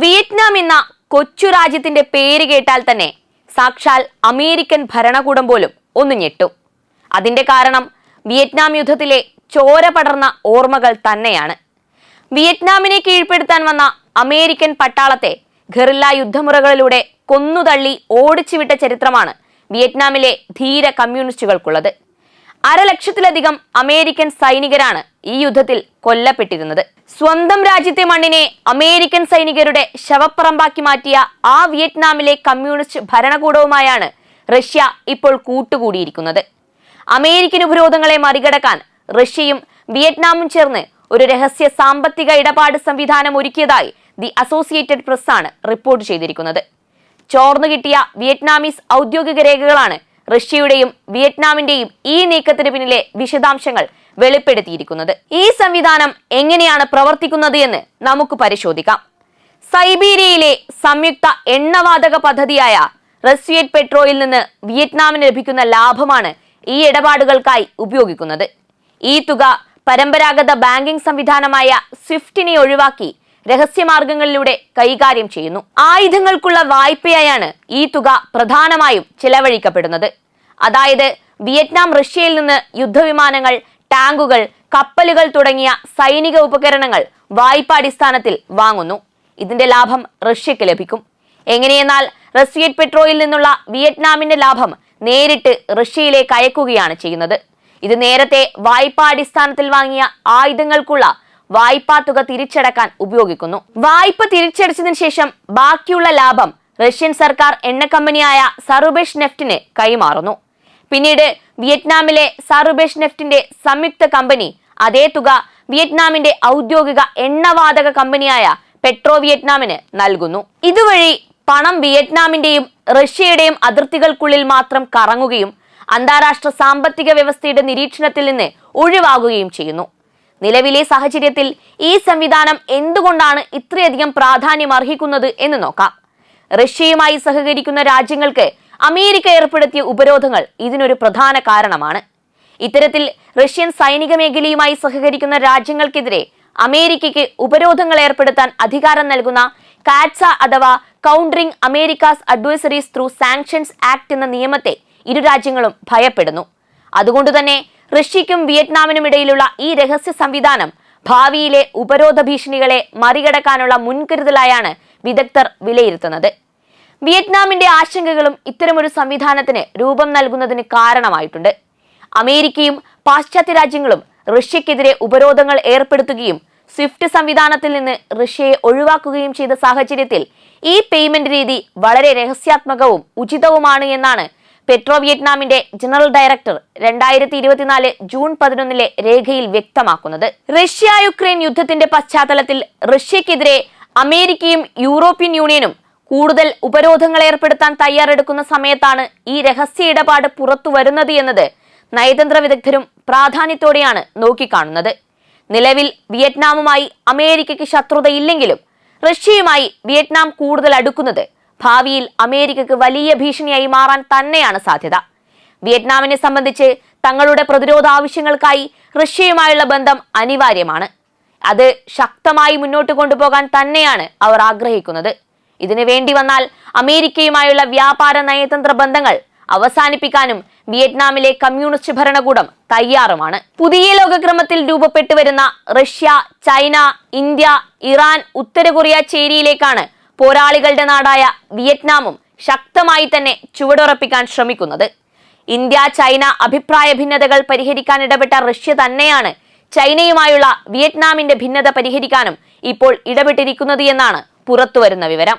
Vietnam എന്ന കൊച്ചു രാജ്യത്തിന്റെ പേര് കേട്ടാൽ തന്നെ സാക്ഷാൽ അമേരിക്കൻ ഭരണകൂടം പോലും ഒന്ന് ഞെട്ടും. അതിന്റെ കാരണം വിയറ്റ്നാം യുദ്ധത്തിലെ ചോര പടർന്ന ഓർമ്മകൾ തന്നെയാണ്. വിയറ്റ്നാമിനെ കീഴ്പ്പെടുത്താൻ വന്ന അമേരിക്കൻ പട്ടാളത്തെ ഗറില്ല യുദ്ധമുറകളിലൂടെ കൊന്നുതള്ളി ഓടിച്ചുവിട്ട ചരിത്രമാണ് വിയറ്റ്നാമിലെ ധീര കമ്മ്യൂണിസ്റ്റുകൾക്കുള്ളത്. അരലക്ഷത്തിലധികം അമേരിക്കൻ സൈനികരാണ് ഈ യുദ്ധത്തിൽ കൊല്ലപ്പെട്ടിരുന്നത്. സ്വന്തം രാജ്യത്തെ മണ്ണിനെ അമേരിക്കൻ സൈനികരുടെ ശവപ്പറമ്പാക്കി മാറ്റിയ ആ വിയറ്റ്നാമിലെ കമ്മ്യൂണിസ്റ്റ് ഭരണകൂടവുമായാണ് റഷ്യ ഇപ്പോൾ കൂട്ടുകൂടിയിരിക്കുന്നത്. അമേരിക്കൻ ഉപരോധങ്ങളെ മറികടക്കാൻ റഷ്യയും വിയറ്റ്നാമും ചേർന്ന് ഒരു രഹസ്യ സാമ്പത്തിക ഇടപാട് സംവിധാനം ഒരുക്കിയതായി ദി അസോസിയേറ്റഡ് പ്രസ് ആണ് റിപ്പോർട്ട് ചെയ്തിരിക്കുന്നത്. ചോർന്നു കിട്ടിയ വിയറ്റ്നാമീസ് ഔദ്യോഗിക രേഖകളാണ് റഷ്യയുടെയും വിയറ്റ്നാമിന്റെയും ഈ നീക്കത്തിന് പിന്നിലെ വിശദാംശങ്ങൾ വെളിപ്പെടുത്തിയിരിക്കുന്നത്. ഈ സംവിധാനം എങ്ങനെയാണ് പ്രവർത്തിക്കുന്നത് എന്ന് നമുക്ക് പരിശോധിക്കാം. സൈബീരിയയിലെ സംയുക്ത എണ്ണവാതക പദ്ധതിയായ റസ്വിയറ്റ് പെട്രോയിൽ നിന്ന് വിയറ്റ്നാമിന് ലഭിക്കുന്ന ലാഭമാണ് ഈ ഇടപാടുകൾക്കായി ഉപയോഗിക്കുന്നത്. ഈ തുക പരമ്പരാഗത ബാങ്കിംഗ് സംവിധാനമായ സ്വിഫ്റ്റിനെ ഒഴിവാക്കി രഹസ്യമാർഗങ്ങളിലൂടെ കൈകാര്യം ചെയ്യുന്നു. ആയുധങ്ങൾക്കുള്ള വായ്പയായാണ് ഈ തുക പ്രധാനമായും ചെലവഴിക്കപ്പെടുന്നത്. അതായത് വിയറ്റ്നാം റഷ്യയിൽ നിന്ന് യുദ്ധവിമാനങ്ങൾ ടാങ്കുകൾ കപ്പലുകൾ തുടങ്ങിയ സൈനിക ഉപകരണങ്ങൾ വായ്പാടിസ്ഥാനത്തിൽ വാങ്ങുന്നു. ഇതിന്റെ ലാഭം റഷ്യക്ക് ലഭിക്കും. എങ്ങനെയെന്നാൽ റഷ്യൻ പെട്രോയിൽ നിന്നുള്ള വിയറ്റ്നാമിന്റെ ലാഭം നേരിട്ട് റഷ്യയിലേക്ക് അയക്കുകയാണ് ചെയ്യുന്നത്. ഇത് നേരത്തെ വായ്പാടിസ്ഥാനത്തിൽ വാങ്ങിയ ആയുധങ്ങൾക്കുള്ള വായ്പാ തുക തിരിച്ചടക്കാൻ ഉപയോഗിക്കുന്നു. വായ്പ തിരിച്ചടച്ചതിന് ശേഷം ബാക്കിയുള്ള ലാഭം റഷ്യൻ സർക്കാർ എണ്ണ കമ്പനിയായ സറുബേഷ് നെഫ്റ്റിന് കൈമാറുന്നു. പിന്നീട് വിയറ്റ്നാമിലെ സറുബേഷ് നെഫ്റ്റിന്റെ സംയുക്ത കമ്പനി അതേ തുക വിയറ്റ്നാമിന്റെ ഔദ്യോഗിക എണ്ണവാതക കമ്പനിയായ പെട്രോ വിയറ്റ്നാമിന് നൽകുന്നു. ഇതുവഴി പണം വിയറ്റ്നാമിന്റെയും റഷ്യയുടെയും അതിർത്തികൾക്കുള്ളിൽ മാത്രം കറങ്ങുകയും അന്താരാഷ്ട്ര സാമ്പത്തിക വ്യവസ്ഥയുടെ നിരീക്ഷണത്തിൽ നിന്ന് ഒഴിവാകുകയും ചെയ്യുന്നു. നിലവിലെ സാഹചര്യത്തിൽ ഈ സംവിധാനം എന്തുകൊണ്ടാണ് ഇത്രയധികം പ്രാധാന്യം അർഹിക്കുന്നത് എന്ന് നോക്കാം. റഷ്യയുമായി സഹകരിക്കുന്ന രാജ്യങ്ങൾക്ക് അമേരിക്ക ഏർപ്പെടുത്തിയ ഉപരോധങ്ങൾ ഇതിനൊരു പ്രധാന കാരണമാണ്. ഇത്തരത്തിൽ റഷ്യൻ സൈനിക മേഖലയുമായി സഹകരിക്കുന്ന രാജ്യങ്ങൾക്കെതിരെ അമേരിക്കയ്ക്ക് ഉപരോധങ്ങൾ ഏർപ്പെടുത്താൻ അധികാരം നൽകുന്ന കാറ്റ്സ അഥവാ Countering America's Adversaries Through Sanctions Act എന്ന നിയമത്തെ ഇരു രാജ്യങ്ങളും ഭയപ്പെടുന്നു. അതുകൊണ്ട് തന്നെ റഷ്യയ്ക്കും വിയറ്റ്നാമിനും ഇടയിലുള്ള ഈ രഹസ്യ സംവിധാനം ഭാവിയിലെ ഉപരോധ ഭീഷണികളെ മറികടക്കാനുള്ള മുൻകരുതലായാണ് വിദഗ്ധർ വിലയിരുത്തുന്നത്. വിയറ്റ്നാമിന്റെ ആശങ്കകളും ഇത്തരമൊരു സംവിധാനത്തിന് രൂപം നൽകുന്നതിന് കാരണമായിട്ടുണ്ട്. അമേരിക്കയും പാശ്ചാത്യ രാജ്യങ്ങളും റഷ്യക്കെതിരെ ഉപരോധങ്ങൾ ഏർപ്പെടുത്തുകയും സ്വിഫ്റ്റ് സംവിധാനത്തിൽ നിന്ന് റഷ്യയെ ഒഴിവാക്കുകയും ചെയ്ത സാഹചര്യത്തിൽ ഈ പേയ്മെന്റ് രീതി വളരെ രഹസ്യാത്മകവും ഉചിതവുമാണ് എന്നാണ് പെട്രോ വിയറ്റ്നാമിന്റെ ജനറൽ ഡയറക്ടർ രണ്ടായിരത്തി ഇരുപത്തിനാല് ജൂൺ പതിനൊന്നിലെ രേഖയിൽ വ്യക്തമാക്കുന്നത്. റഷ്യ യുക്രൈൻ യുദ്ധത്തിന്റെ പശ്ചാത്തലത്തിൽ റഷ്യക്കെതിരെ അമേരിക്കയും യൂറോപ്യൻ യൂണിയനും കൂടുതൽ ഉപരോധങ്ങൾ ഏർപ്പെടുത്താൻ തയ്യാറെടുക്കുന്ന സമയത്താണ് ഈ രഹസ്യ ഇടപാട് പുറത്തു വരുന്നത് എന്നത് നയതന്ത്ര വിദഗ്ധരും പ്രാധാന്യത്തോടെയാണ് നോക്കിക്കാണുന്നത്. നിലവിൽ വിയറ്റ്നാമുമായി അമേരിക്കയ്ക്ക് ശത്രുതയില്ലെങ്കിലും റഷ്യയുമായി വിയറ്റ്നാം കൂടുതൽ അടുക്കുന്നത് ഭാവിയിൽ അമേരിക്കയ്ക്ക് വലിയ ഭീഷണിയായി മാറാൻ തന്നെയാണ് സാധ്യത. വിയറ്റ്നാമിനെ സംബന്ധിച്ച് തങ്ങളുടെ പ്രതിരോധ ആവശ്യങ്ങൾക്കായി റഷ്യയുമായുള്ള ബന്ധം അനിവാര്യമാണ്. അത് ശക്തമായി മുന്നോട്ട് കൊണ്ടുപോകാൻ തന്നെയാണ് അവർ ആഗ്രഹിക്കുന്നത്. ഇതിനു വേണ്ടി വന്നാൽ അമേരിക്കയുമായുള്ള വ്യാപാര നയതന്ത്ര ബന്ധങ്ങൾ അവസാനിപ്പിക്കാനും വിയറ്റ്നാമിലെ കമ്മ്യൂണിസ്റ്റ് ഭരണകൂടം തയ്യാറുമാണ്. പുതിയ ലോകക്രമത്തിൽ രൂപപ്പെട്ടു വരുന്ന റഷ്യ ചൈന ഇന്ത്യ ഇറാൻ ഉത്തര കൊറിയ ചേരിയിലേക്കാണ് പോരാളികളുടെ നാടായ വിയറ്റ്നാമും ശക്തമായി തന്നെ ചുവടുറപ്പിക്കാൻ ശ്രമിക്കുന്നത്. ഇന്ത്യ ചൈന അഭിപ്രായ ഭിന്നതകൾ പരിഹരിക്കാൻ ഇടപെട്ട റഷ്യ തന്നെയാണ് ചൈനയുമായുള്ള വിയറ്റ്നാമിന്റെ ഭിന്നത പരിഹരിക്കാനും ഇപ്പോൾ ഇടപെട്ടിരിക്കുന്നത് എന്നാണ് പുറത്തുവരുന്ന വിവരം.